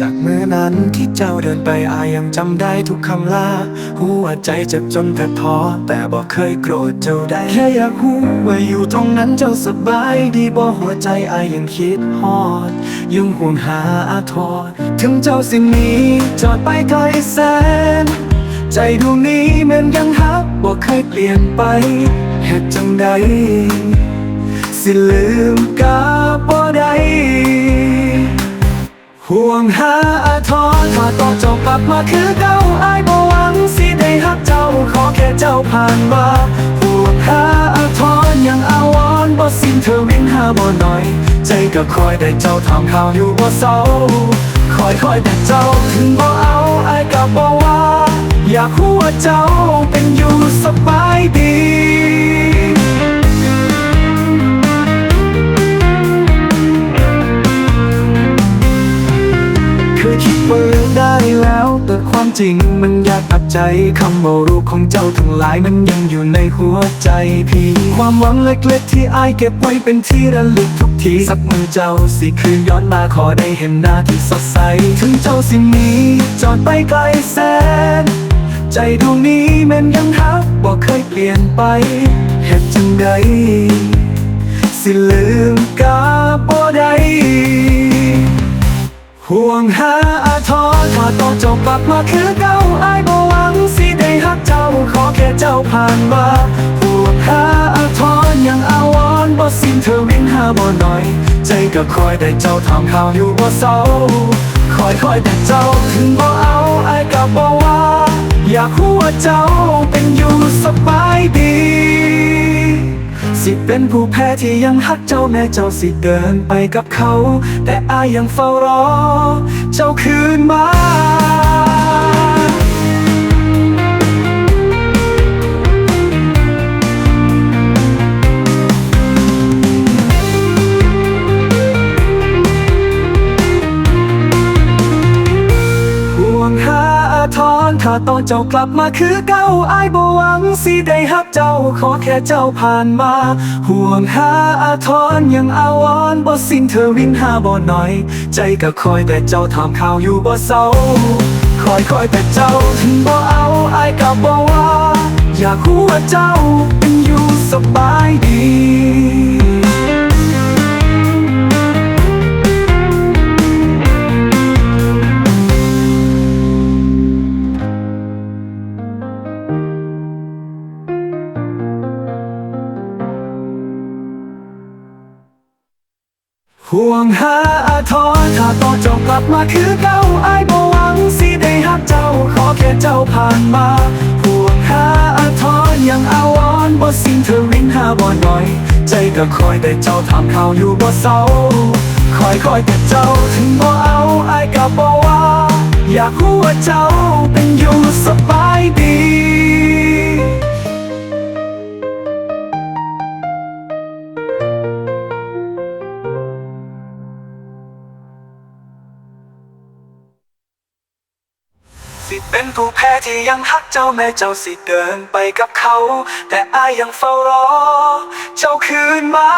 จากมือนั้นที่เจ้าเดินไปอายยังจำได้ทุกคำลาหัวใจเจ็บจนแทบท้อแต่บอกเคยโกรธเจ้าได้แค่อยากรู้ว่าอยู่ตรงนั้นเจ้าสบายดีบ่หัวใจอายยังคิดฮอดยังห่วงหาอาทรถึงเจ้าสิหนี้จอดไปไกลแสน ใจดวงนี้เหมือนยังฮักบ่เคยเปลี่ยนไปเหตุจังใดสิลืมกาบ่ได้ ห่วงหาอาทรถ้าต่อเจ้ากลับมาคือเก่าอายบ่หวังสิได้ฮักเจ้าขอแค่เจ้าผ่านมาห่วงหาอาทรยังอาวรณ์บ่สิ้นเธอวิ่งหาบ่หน่อย ใจก็คอยได้เจ้าถามข่าวอยู่บ่เศร้าคอยคอยแต่เจ้าถึงบ่เอาอายก็บ่ว่า อยากรู้ว่าเจ้าเป็นอยู่สบายดี เคยคิดว่าเลือกได้แล้ว แต่ความจริงมันยากอัดใจคำว่ารูปของเจ้าทั้งหลายมันยังอยู่ในหัวใจพี่ ความหวังเล็กๆที่อายเก็บไว้เป็นที่ระลึกทุกทีสักมือเจ้าสิคืนย้อนมาขอได้เห็นหน้าที่สดใส ถึงเจ้าสิหนี้จอดไปไกลแสน ใจดวงนี้แมันยังฮักบ่เคยเปลี่ยนไปเหตุจังใดสิลืมกาบ่ได้ ห่วงหาอาทรถ้าตอนเจ้ากลับมาคือเก่าอายบ่หวังสิได้ฮักเจ้าขอแค่เจ้าผ่านมาห่วงหาอาทรยังอาวรณ์บ่สิ้นเธอวิ่งหาบ่หน่อย ใจก็คอยได้เจ้าถามข่าวอยู่บ่เศร้าคอยคอยแต่เจ้าถึงบ่เอาอายก็บ่ว่า อยากรู้ว่าเจ้าเป็นอยู่สบายดี สิเป็นผู้แพ้ที่ยังฮักเจ้าแม่เจ้าสิเดินไปกับเขา แต่อายยังเฝ้ารอ เจ้าาทรถ้าตอนเจ้ากลับมาคือเก่าอายบ่หวังสิได้ฮับเจ้าขอแค่เจ้าผ่านมา ห่วงหาอาทรยังอาวรณ์บ่สิ้นเธอวินหาบ่หน่อย ใจก็คอยแต่เจ้าถามข่าวอยู่บ่เศร้าคอยคอยแต่เจ้าถึงบ่เอาอายก็บ่ว่า อยากรู้ว่าเจ้าเป็น ห่วงหาอาทรถ้าต่อเจ้ากลับมาคือเก่าอายบ่หวังสิได้ฮักเจ้า ขอแค่เจ้าผ่านมาห่วงหาอาทรยังอาวรณ์บ่สิ้นเธอวิ่งหาบ่หน่อย ใจก็คอยแต่เจ้าถามข่าวอยู่บ่เศร้าคอยคอยแต่เจ้าถึงบ่เอาอายก็บ่ว่า อยากรู้ว่าเจ้าเป็นอยู่สบายดี สิเป็นผู้แพ้ที่ยังฮักเจ้าแม่เจ้าสิเดินไปกับเขา แต่อายยังเฝ้ารอ เจ้าคืนมา